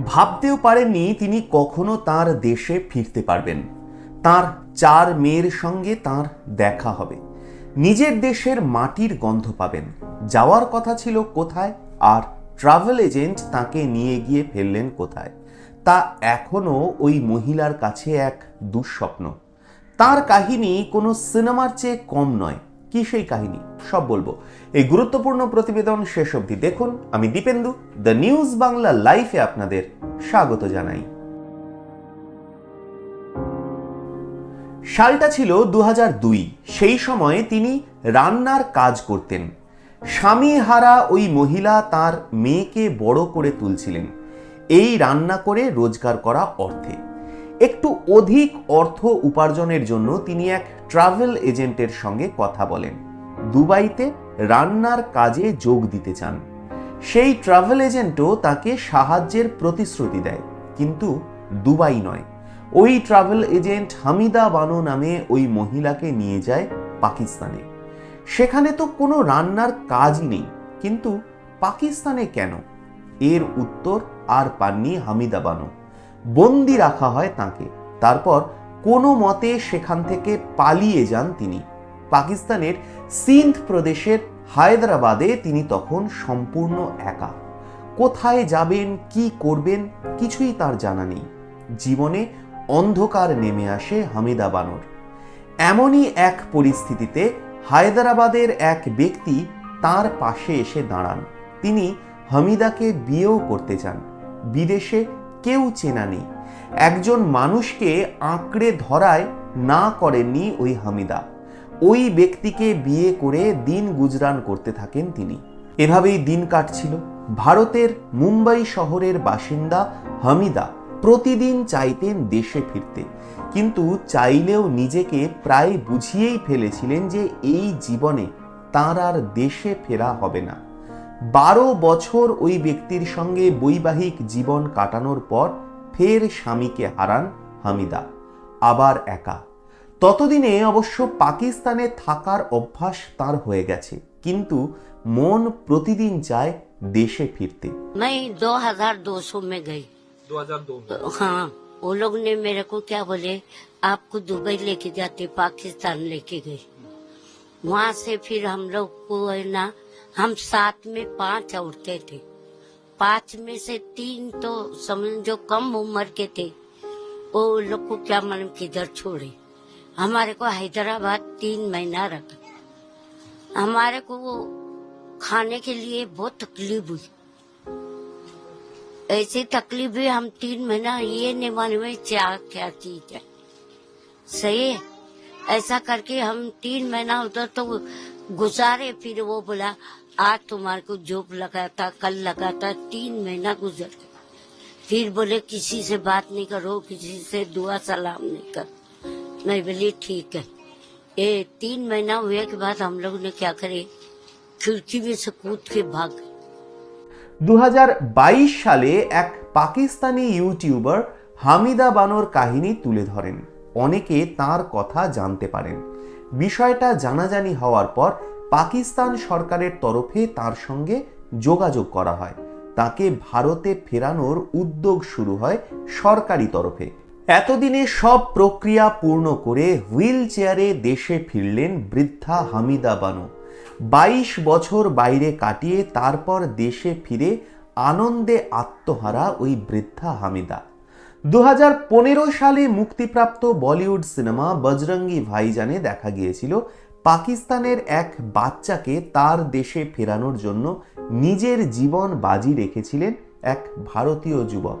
ভাবতেও পারেননি তিনি কখনো তার দেশে ফিরতে পারবেন। তার চার মেয়ের সঙ্গে তার দেখা হবে। নিজের দেশের মাটির গন্ধ পাবেন। যাওয়ার কথা ছিল কোথায়? আর ট্রাভেল এজেন্ট তাকে নিয়ে গিয়ে ফেললেন কোথায়? তা এখনও ওই মহিলার কাছে এক দুঃস্বপ্ন। তার কাহিনী কোনো সিনেমার চেয়ে কম নয়। কি সেই কাহিনী? সব বলব। এই গুরুত্বপূর্ণ প্রতিবেদন শেষ অবধি দেখুন। আমি দীপেন্দু দ্য নিউজ বাংলা লাইফে আপনাদের স্বাগত জানাই। সালটা ছিল দু হাজার দুই। সেই সময়ে তিনি রান্নার কাজ করতেন। স্বামী হারা ওই মহিলা তার মেয়েকে বড় করে তুলছিলেন। এই রান্না করে রোজগার করা অর্থে। একটু অধিক অর্থ উপার্জনের জন্য তিনি এক ট্রাভেল এজেন্টের সঙ্গে কথা বলেন। দুবাইতে রান্নার কাজে যোগ দিতে চান। সেই ট্রাভেল এজেন্টও তাকে সাহায্যের প্রতিশ্রুতি দেয়। কিন্তু দুবাই নয়। ওই ট্রাভেল এজেন্ট হামিদা বানু নামে ওই মহিলাকে নিয়ে যায় পাকিস্তানে। সেখানে তো কোনো রান্নার কাজই নেই। কিন্তু পাকিস্তানে কেন? এর উত্তর আর পাননি হামিদা বানু। বন্দি রাখা হয় তাকে। তারপর কোনো মতে সেখান থেকে পালিয়ে যান তিনি। পাকিস্তানের সিন্ধ প্রদেশের হায়দ্রাবাদে তিনি তখন সম্পূর্ণ একা। কোথায় যাবেন, কি করবেন, কিছুই তার জানা নেই। জীবনে অন্ধকার নেমে আসে হামিদা বানর। এমনই এক পরিস্থিতিতে হায়দ্রাবাদের এক ব্যক্তি তার পাশে এসে দাঁড়ান। তিনি হামিদাকে বিয়েও করতে চান। বিদেশে কেউ চেনা নেই। একজন মানুষকে আঁকড়ে ধরায় না করেননি ওই হামিদা। ওই ব্যক্তিকে বিয়ে করে দিন গুজরান করতে থাকেন তিনি। এভাবেই দিন কাটছিল। ভারতের মুম্বাই শহরের বাসিন্দা হামিদা প্রতিদিন চাইতেন দেশে ফিরতে। কিন্তু চাইলেও নিজেকে প্রায় বুঝিয়েই ফেলেছিলেন যে এই জীবনে তার আর দেশে ফেরা হবে না। বারো বছর ওই ব্যক্তির সঙ্গে বৈবাহিক জীবন কাটানোর পর ফের স্বামীকে হারান হামিদা। আবার একা। ততদিনে অবশ্য পাকিস্তানে থাকার অভ্যাস তার হয়ে গেছে কিন্তু মন প্রতিদিন চায় দেশে ফিরতে मैं 2200 में गई 2002 में तो हाँ वो लोग ने मेरे को क्या बोले आपको दुबई लेके जाते पाकिस्तान लेके गए वहां से फिर हम लोग को है ना हम साथ में पांच औरतें थे पांच में से तीन तो समझ जो कम उम्र के थे वो लोग को क्या मालूम किधर छोड़े हमारे को हैदराबाद तीन महीना रखा। हमारे को खाने के लिए बहुत तकलीफ़ हुई। ऐसी तकलीफ़ भी हम तीन महीना ये नहीं मालूम क्या क्या चीज़ है। सही ऐसा करके हम तीन महीना उधर तो गुजारे, फिर वो बोला, आज तुम्हारे को जॉब लगा था, कल लगा था, तीन महीना गुजर फिर बोले, किसी से बात नहीं करो, किसी से दुआ सलाम नहीं कर। नहीं बोली ठीक है ये तीन महीना हुए के बाद हम लोग ने क्या करे खिड़की में से कूद के भाग गए দু সালে এক পাকিস্তানি ইউটিউবার হামিদা বানোর কাহিনী তুলে ধরেন অনেকে তার কথা জানতে পারেন বিষয়টা জানাজানি হওয়ার পর পাকিস্তান সরকারের তরফে তার সঙ্গে যোগাযোগ করা হয় তাকে ভারতে ফেরানোর উদ্যোগ শুরু হয় সরকারি তরফে এতদিনে সব প্রক্রিয়া পূর্ণ করে হুইল চেয়ারে দেশে ফিরলেন বৃদ্ধা হামিদা বানু। বাইশ বছর বাইরে কাটিয়ে তারপর দেশে ফিরে আনন্দে আত্মহারা ওই বৃদ্ধা হামিদা। দু হাজার পনেরো সালে মুক্তিপ্রাপ্ত বলিউড সিনেমা বজরঙ্গি ভাইজানে দেখা গিয়েছিল পাকিস্তানের এক বাচ্চাকে তার দেশে ফেরানোর জন্য নিজের জীবন বাজি রেখেছিলেন এক ভারতীয় যুবক।